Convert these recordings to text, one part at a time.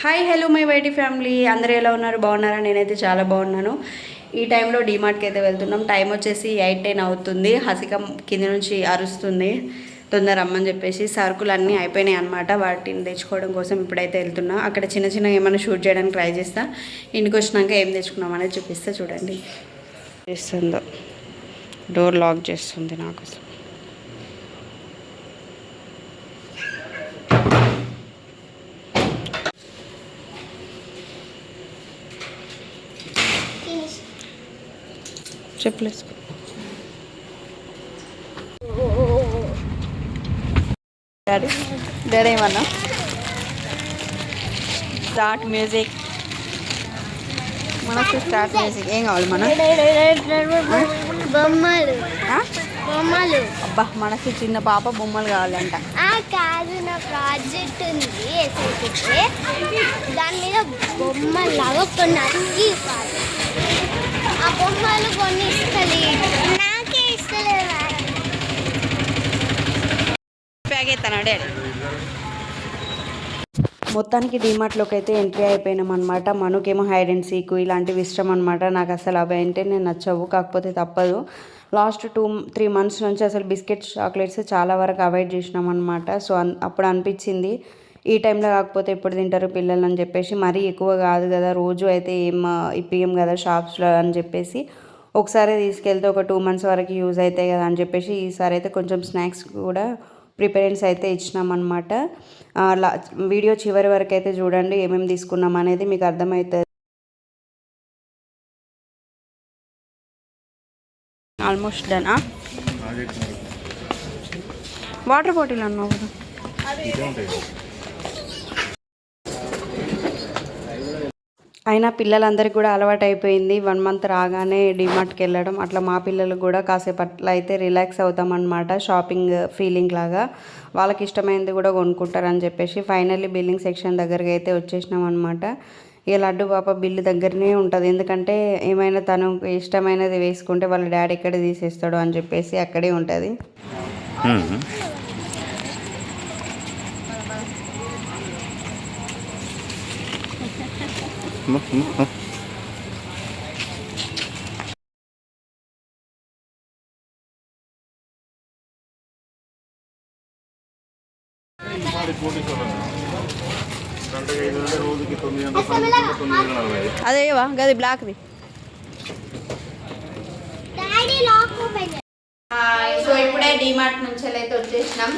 Hi hello my YT family అందరూ ఎలా ఉన్నారు? బాగున్నారా? నేనైతే చాలా బాగున్నాను. ఈ టైంలో డీమార్ట్కి అయితే వెళ్తున్నాం. టైం వచ్చేసి ఎయిట్ టెన్ అవుతుంది. హసిక కింద నుంచి అరుస్తుంది. తొందర రమ్మని చెప్పేసి సరుకులు అన్నీ అయిపోయినాయి అనమాట వాటిని తెచ్చుకోవడం కోసం ఇప్పుడైతే వెళ్తున్నా. అక్కడ చిన్న చిన్న ఏమైనా షూట్ చేయడానికి ట్రై చేస్తా. ఇంటికి వచ్చినాక ఏం తెచ్చుకున్నాం అనేది చూపిస్తా చూడండి. చేస్తుందో. డోర్ లాక్ చేస్తుంది నాకు చెప్పలేదు డాడీ డాడీ ఏమన్నా? స్టార్ట్ మ్యూజిక్ మనకు స్టార్ట్ మ్యూజిక్ ఏం కావాలి మన? బొమ్మలు? బొమ్మలు. అబ్బా మనకి చిన్న పాప బొమ్మలు కావాలంట. ఆ కాదు నా ప్రాజెక్ట్ ఉంది. దాని మీద బొమ్మలు లాగా కొన్ని అన్ని బొమ్మలు కొన్ని ఇస్తలే నాకే ఇస్తలేదు? బ్యాగ్ ఎత్తాను డాడీ? మొత్తానికి డీమార్ట్లోకి అయితే ఎంట్రీ అయిపోయినాం అనమాట మనకేమో హైడ్ అండ్ సీక్ ఇలాంటివి ఇష్టం అనమాట నాకు అసలు అవి అంటే నేను నచ్చవు కాకపోతే తప్పదు. లాస్ట్ టూ త్రీ మంత్స్ నుంచి అసలు బిస్కెట్స్ చాక్లెట్స్ చాలా వరకు అవాయిడ్ చేసినాం అనమాట సో అన్ అప్పుడు అనిపించింది ఈ టైంలో కాకపోతే ఎప్పుడు తింటారు పిల్లలు అని చెప్పేసి మరీ ఎక్కువ కాదు కదా. రోజు అయితే ఏం ఇప్పియం కదా షాప్స్లో అని చెప్పేసి ఒకసారి తీసుకెళ్తే ఒక టూ మంత్స్ వరకు యూజ్ అవుతాయి కదా అని చెప్పేసి ఈసారి అయితే కొంచెం స్నాక్స్ కూడా ప్రిపరెన్స్ అయితే ఇచ్చినాం అనమాట లా వీడియో చివరి వరకు అయితే చూడండి ఏమేమి తీసుకున్నాం అనేది మీకు అర్థమవుతుంది. Almost done? వాటర్ బాటిల్ అన్నావు కదా. అయినా పిల్లలందరికీ కూడా అలవాటు అయిపోయింది వన్ మంత్ రాగానే డిమార్ట్కి వెళ్ళడం. అట్లా మా పిల్లలు కూడా కాసేపు అట్లా అయితే రిలాక్స్ అవుతామన్నమాట. షాపింగ్ ఫీలింగ్ లాగా. వాళ్ళకి ఇష్టమైనది కూడా కొనుక్కుంటారని చెప్పేసి ఫైనల్లీ బిల్లింగ్ సెక్షన్ దగ్గరికి అయితే వచ్చేసినాం అనమాట ఇక లడ్డు పాప బిల్లు దగ్గరనే ఉంటుంది. ఎందుకంటే ఏమైనా తను ఇష్టమైనది వేసుకుంటే వాళ్ళ డాడీ ఎక్కడ తీసేస్తాడు అని చెప్పేసి అక్కడే ఉంటుంది గంటకి ఐదు వందలు రోజుకి తొమ్మిది వందల సంవత్సరంలో తొమ్మిది వందల నలభై ఐదు. అదేవా గది బ్లాక్ది. సో ఇప్పుడే డిమార్ట్ నుంచి అయితే వచ్చేసినాం.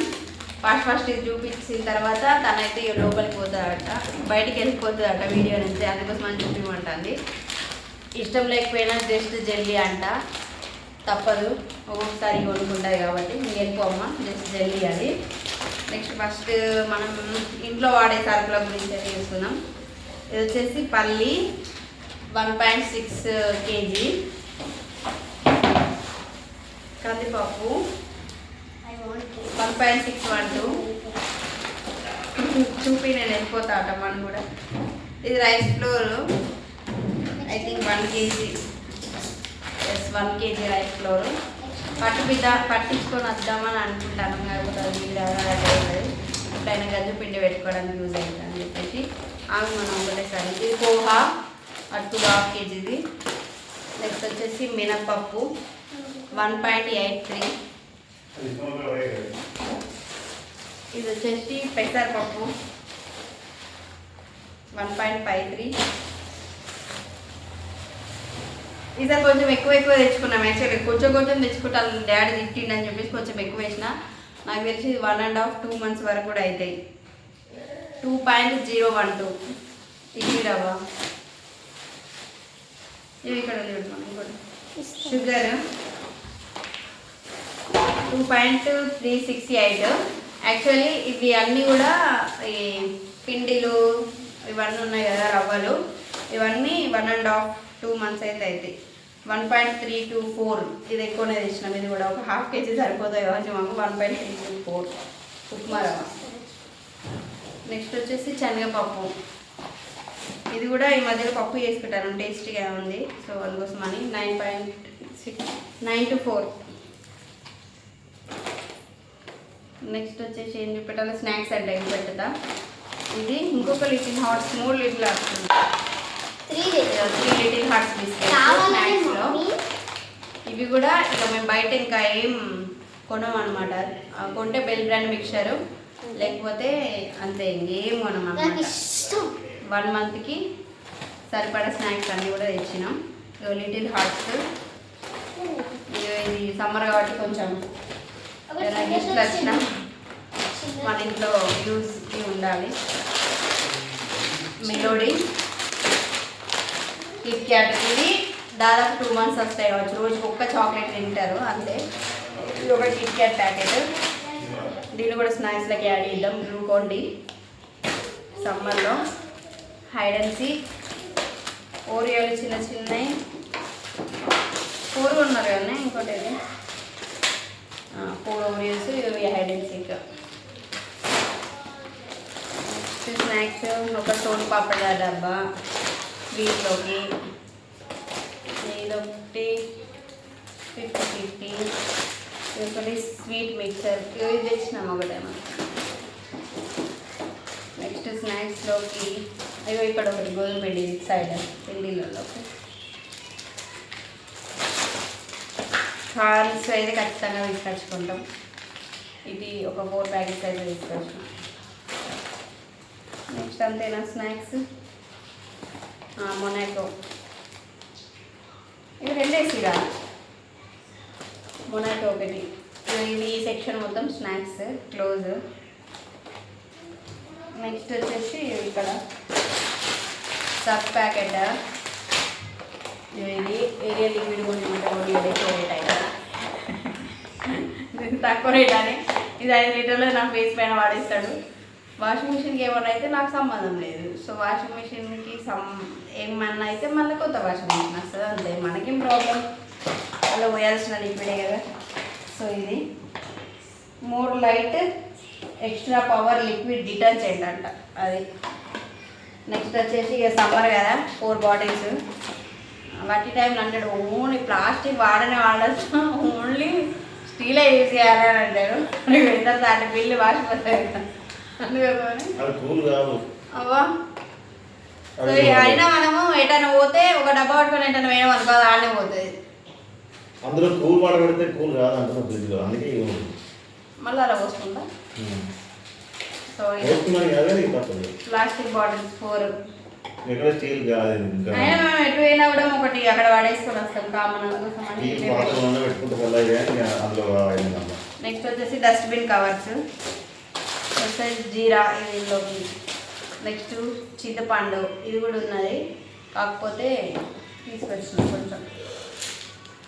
ఫస్ట్ ఫస్ట్ ఇది చూపించిన తర్వాత తనైతే ఇక లోపలికి పోతుందట బయటికి వెళ్ళిపోతుందట వీడియో నుంచి. అందుకోసం అని చూపించమంటుంది ఇష్టం లేకపోయినా జస్ట్ జల్లి అంట. తప్పదు. ఒక్కొక్కసారి వండుకుంటాయి కాబట్టి నేను వెళ్ళిపోమ్మా. జస్ట్ జల్లి అది. నెక్స్ట్ ఫస్ట్ మనం ఇంట్లో వాడే సరుకుల గురించి అయితే ఇది వచ్చేసి పల్లి వన్ పాయింట్ సిక్స్ కేజీ. కందిపప్పు. One point six one two. చూపి నేను వెళ్ళిపోతా అట మనం కూడా. ఇది rice flour. I think one KG is one KG rice flour పట్టు బిడ్డ పట్టించుకొని వద్దామని అనుకుంటాను కాకపోతే అది ఎప్పుడైనా గజ్జు పిండి పెట్టుకోవడానికి యూజ్ అవుతుంది అని చెప్పేసి ఆమె మనం ఒకటేసారి ఇది పోహా అటు హాఫ్ కేజీది నెక్స్ట్ వచ్చేసి మినప్పప్పు. వన్ పాయింట్ ఎయిట్ త్రీ ఇది వచ్చేసి పెసరపప్పు వన్ పాయింట్ ఫైవ్ త్రీ ఈసారి కొంచెం ఎక్కువ ఎక్కువ తెచ్చుకున్నాం యాక్చువల్లీ కొంచెం కొంచెం తెచ్చుకుంటాను డాడీ తిట్టిండు అని చెప్పేసి కొంచెం ఎక్కువ వేసిన నాకు తెలిసి one and half two months వరకు కూడా అవుతాయి two point zero one two ఇది రవ్వ. ఇవి ఇక్కడ ఇంకోటి. Sugar. Two point three sixty eight actually ఇవి అన్నీ కూడా ఈ పిండిలు ఇవన్నీ ఉన్నాయి కదా రవ్వలు. ఇవన్నీ one and half two months అయితే అవుతాయి one point three two four ఇది ఎక్కువనే తెచ్చినాం. ఇది కూడా ఒక హాఫ్ కేజీ సరిపోతాయి కావచ్చు మాకు one point three two four upma రవ్వ. నెక్స్ట్ వచ్చేసి శనగపప్పు. ఇది కూడా ఈ మధ్యలో పప్పు చేసుకుంటాను టేస్టీగా ఉంది. సో అందుకోసం అని nine point six nine two four next వచ్చేసి ఏం చూపెట్టాలి స్నాక్స్ అంటే ఏం పెట్టుతా ఇది ఇంకొక లిటిల్ హార్ట్స్ మూడు Little Hearts three three Little Hearts స్నాక్స్లో. ఇవి కూడా ఇక మేము బయట ఇంకా ఏం కొనం అనమాట కొంటే బెల్ బ్రాండ్ మిక్చర్ లేకపోతే అంతే ఇంకేం కొనం వన్ మంత్కి సరిపడా స్నాక్స్ అన్నీ కూడా తెచ్చినాం. Little hearts. ఇగో ఇది సమ్మర్ కాబట్టి కొంచెం ఏదైనా గెస్ట్లు వచ్చినా మన ఇంట్లో యూస్కి ఉండాలి. మెలోడీ కిట్ క్యాట్ ఇది దాదాపు టూ మంత్స్ వస్తాయి కావచ్చు. రోజు ఒక్క చాక్లెట్ తింటారు అంతే. ఇది ఒక కిట్ క్యాట్ ప్యాకెట్ దీన్ని కూడా స్నాక్స్లోకి యాడ్ చేద్దాం. గ్లూకోండి సమ్మర్లో హైడ్ అండ్ సీక్ ఓరియోలు చిన్న చిన్నవి ఫోర్ ఉన్నారు కదా ఇంకోటి ఫోర్ ఓరియోస్ ఇవి hide and seek next snacks ఒక సోన్ పాపడ డబ్బా వీటిలోకి ఇదొకటి ఫిఫ్టీ ఫిఫ్టీ ఇంకొకటి స్వీట్ మిక్చర్ ఇవి తెచ్చినాం ఒకటేమో నెక్స్ట్ స్నాక్స్లోకి అయ్యో ఇక్కడ ఒకటి గోధుమ పిండి సైడ్ పిండిలలోకి కార్న్స్ అయితే ఖచ్చితంగా తీసుకొచ్చుకుంటాం. ఇది ఒక ఫోర్ ప్యాకెట్స్ అయితే తీసుకొచ్చాం నెక్స్ట్ అంతేనా స్నాక్స్? మొనాకో. ఇవి రెండేసిరా మొనాకో ఒకటి. ఇది ఈ సెక్షన్ మొత్తం స్నాక్స్ క్లోజ్. నెక్స్ట్ వచ్చేసి ఇక్కడ సబ్ ప్యాకెట్. ఇది ఏరియా లిక్విడ్ కొంచెం ఓడి ఫేవరెట్ అయితే తక్కువ రేట్ అని. ఇది ఐదు లీటర్లు నా ఫేస్ పైన వాడిస్తాడు. వాషింగ్ మిషన్కి ఏమన్నా అయితే నాకు సంబంధం లేదు. సో వాషింగ్ మిషన్కి సం ఏమన్నా అయితే మళ్ళీ కొత్త వాషింగ్ మిషన్ వస్తుంది అంతే. మనకేం ప్రాబ్లం అలా పోయాల్సిన లిక్విడే కదా. సో ఇది. More light extra power liquid detergent అంట. అది. నెక్స్ట్ వచ్చేసి ఇక సమ్మర్ కదా. ఫోర్ బాటిల్స్ వాటి టైంలో అంటాడు ఓన్లీ ప్లాస్టిక్ వాడనే వాడచ్చు ఓన్లీ స్టీలే యూజ్ చేయాలని అంటాడు ఎంత దాని బిల్లు వాసిపోతాయి కదా అందుకని అది కూల్ కాదు. అవ్వా. సో అయినా మనము ఎటైనా పోతే ఒక డబ్బా పట్టుకొని ఎటైనా వేయడం అనుకో అది ఆడనే పోతుంది. అందులో కూల్ వాటర్ పెడితే కూల్ కాదు అంటున్నా ఫ్రిడ్జ్లో. అందుకే ఇవి ఉంది. మళ్ళీ అలా పోసుకుంటా. సో కదా ప్లాస్టిక్ బాటిల్స్ ఫోర్ ఎక్కడ స్టీల్ కాదు ఇంకా. అయినా మేము ఎటు పోయినా కూడా ఒకటి అక్కడ పడేసుకొని వస్తాం కామన్ స్టీల్ ఇట్లే పాత్ర ఉన్న పెట్టుకుంటే పర్లేదు కానీ ఇక అందులో అయిందమ్మా నెక్స్ట్ వచ్చేసి డస్ట్బిన్ కవర్స్. వచ్చేసి జీరా ఇది ఇందులోకి. నెక్స్ట్ చింతపండు ఇది కూడా ఉన్నది. కాకపోతే తీసుకొచ్చిన కొంచెం.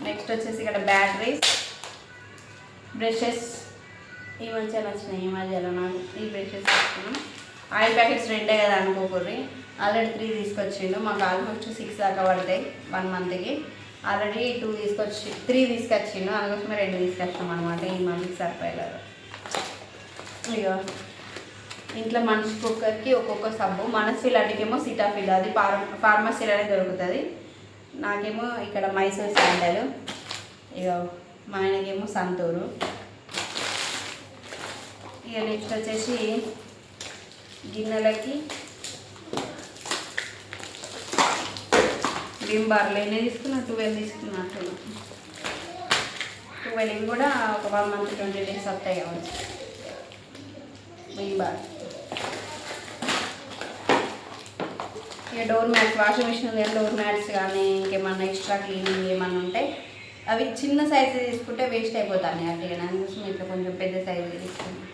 నెక్స్ట్ వచ్చేసి ఇక్కడ బ్యాటరీస్ బ్రషెస్. ఈ మంచిగా నచ్చినాయి ఈ మధ్యలో నాకు ఈ బ్రషెస్ తీసుకున్నాం. ఆయిల్ ప్యాకెట్స్ రెండే కదా అనుకోకూర్రి ఆల్రెడీ త్రీ తీసుకొచ్చిండు. మాకు ఆల్మోస్ట్ సిక్స్ దాకా పడతాయి వన్ మంత్కి ఆల్రెడీ టూ తీసుకొచ్చి త్రీ తీసుకొచ్చిండు. అందుకోసమే రెండు తీసుకొచ్చాం అనమాట ఈ మంత్కి సరిపోయలేదు ఇక ఇంట్లో మనిషి కుక్కర్కి ఒక్కొక్క సబ్బు. మనసు ఇలాంటికేమో సిటాఫిల్. అది ఫార్ ఫార్మసీలోనే దొరుకుతుంది. నాకేమో ఇక్కడ మైసూర్ శాండలు. ఇక మా ఆయనకేమో సంతూరు. ఇక నెక్స్ట్ వచ్చేసి గిన్నెలకి విమ్ బార్లు తీసుకున్నా ట్వెల్వ్ తీసుకున్నట్టు ట్వెల్వ్ కూడా ఒక వన్ మంత్ ట్వంటీ డేస్ వస్తాయి కావచ్చు. Vim bar. ఇక డోర్ మ్యాట్స్ వాషింగ్ మిషన్ ఉంది డోర్ మ్యాట్స్ కానీ ఇంకేమన్నా ఎక్స్ట్రా క్లీనింగ్ ఏమన్నా ఉంటే అవి చిన్న సైజు తీసుకుంటే వేస్ట్ అయిపోతాయి అట్లా అందుకోసం ఇట్లా కొంచెం పెద్ద సైజు తీసుకున్నాను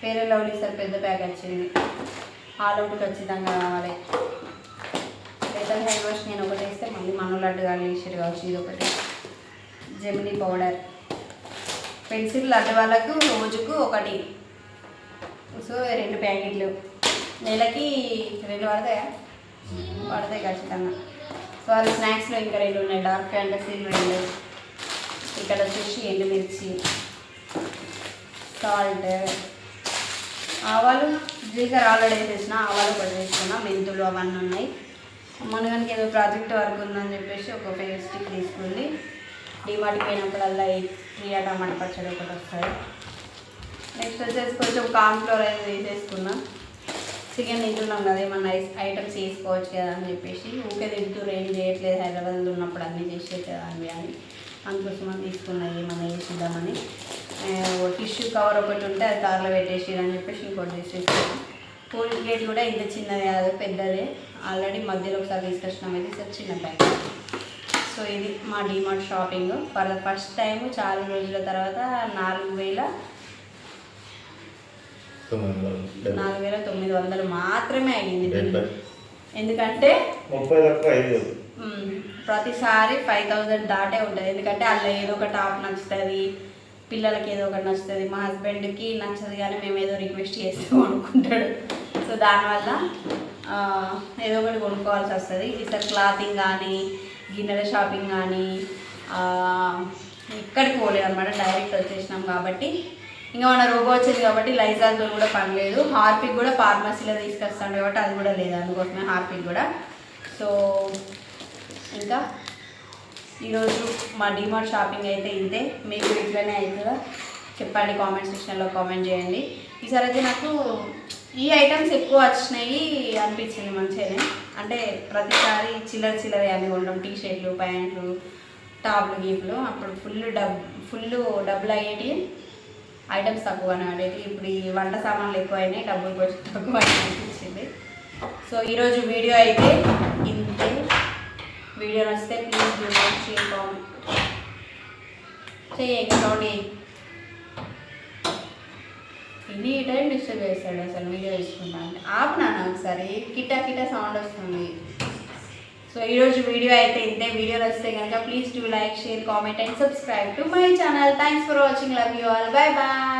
పేరే లవ్లీ సార్ పెద్ద ప్యాక్ వచ్చింది. ఆల్ అవుట్ ఖచ్చితంగా కావాలి. లేదా హ్యాండ్ వాష్ నేను ఒకటి వేస్తే మళ్ళీ మన కానీ వేసారు కావచ్చు ఇది ఒకటి. జెమినీ పౌడర్ పెన్సిల్ లాంటి వాళ్ళకు రోజుకు ఒకటి. సో రెండు ప్యాకెట్లు. నెలకి రెండు పడతాయా? పడతాయి ఖచ్చితంగా. సో అది స్నాక్స్లో ఇంకా రెండు ఉన్నాయి. డార్క్ ఫ్యాంటసీ రెండు. ఇక్కడ వచ్చేసి ఎండుమిర్చి సాల్ట్ ఆవాలు జీలకర్ర ఆల్రెడీ వేసేసిన ఆవాలు కూడా వేసుకున్నా. మెంతులు అవన్నీ ఉన్నాయి. మనగానికి ఏదో ప్రాజెక్ట్ వర్క్ ఉందని చెప్పేసి ఒక ఫేస్ స్టిక్ తీసుకుంది. డిమార్ట్కి పోయినప్పుడల్లా ఈ ప్రియా టమాటా పచ్చడి ఒకటి వస్తుంది నెక్స్ట్ వచ్చేసి కొంచెం కార్న్ఫ్లోర్ అయితే వేసేసుకున్నా చికెన్ తింటున్నాం కదా ఏమన్నా ఐటమ్స్ తీసుకోవచ్చు కదా అని చెప్పేసి. ఊకే తింటూ ఏం చేయట్లేదు హైదరాబాద్లో ఉన్నప్పుడు అన్నీ చేసేది కదా అని అని. అందుకోసం అని తీసుకున్నాయి ఏమన్నా వేసిద్దామని టిష్యూ కవర్ ఒకటి ఉంటే అది కార్లో పెట్టేసి అని చెప్పేసి ఇంకోటి తీసేసాను పూల్ గేట్ కూడా ఇంత చిన్నది కాదు పెద్దదే. ఆల్రెడీ మధ్యలో ఒకసారి తీసుకొచ్చినాం అయితే సార్ చిన్న ప్యాక్ సో ఇది మా DMart shopping for the first time చాలా రోజుల తర్వాత నాలుగు వేల. నాలుగు వేల తొమ్మిది వందలు మాత్రమే అయ్యింది ఎందుకంటే ప్రతిసారి ఫైవ్ థౌజండ్ దాటే ఉంటుంది. ఎందుకంటే అందులో ఏదో ఒక టాప్ నచ్చుతుంది పిల్లలకి ఏదో ఒకటి నచ్చుతుంది. మా హస్బెండ్కి నచ్చదు కానీ మేము ఏదో రిక్వెస్ట్ చేస్తాం అనుకుంటాడు. సో దానివల్ల ఏదో ఒకటి కొనుక్కోవాల్సి వస్తుంది. ఈసారి క్లాతింగ్ కానీ గిన్నెల షాపింగ్ కానీ ఇక్కడికి ఎక్కడికి పోలేదు అనమాట డైరెక్ట్ వచ్చేసినాం కాబట్టి. ఇంకా మన రోబో వచ్చింది కాబట్టి లైజాల్తో కూడా పని లేదు హార్పిక్ కూడా ఫార్మసీలో తీసుకొస్తాం కాబట్టి అది కూడా లేదు. అందుకోసమే హార్పిక్ కూడా. సో ఇంకా ఈరోజు మా డిమార్ట్ షాపింగ్ అయితే ఇంతే. మీకు ఇట్లనే అవుతుందా? చెప్పండి కామెంట్ సెక్షన్లో కామెంట్ చేయండి. ఈసారి అయితే నాకు ఈ ఐటమ్స్ ఎక్కువ వచ్చినాయి అనిపించింది మంచిగానే. అంటే ప్రతిసారి చిల్లర చిల్లర అన్ని కొనడం టీ షర్ట్లు ప్యాంట్లు టాప్లు గీపులు. అప్పుడు ఫుల్ డబ్ ఫుల్ డబ్బులు అయ్యేటి ఐటమ్స్ తక్కువనే ఆడేది ఇప్పుడు ఈ వంట సామాన్లు ఎక్కువైనాయి డబ్బులు కొంచెం తక్కువ అనిపించింది. సో ఈరోజు వీడియో అయితే ఇంతే. వీడియో నచ్చితే please do like share comment. చేయండి సౌండ్ టైం డిస్టర్బ్ చేస్తాడు అసలు వీడియో తీసుకుంటా అంటే. ఆపునాను ఒకసారి కిటా కిటా సౌండ్ వస్తుంది. సో ఈరోజు వీడియో అయితే ఇంతే. వీడియో వస్తే కనుక please do like share comment and subscribe to my channel thanks for watching love you all bye bye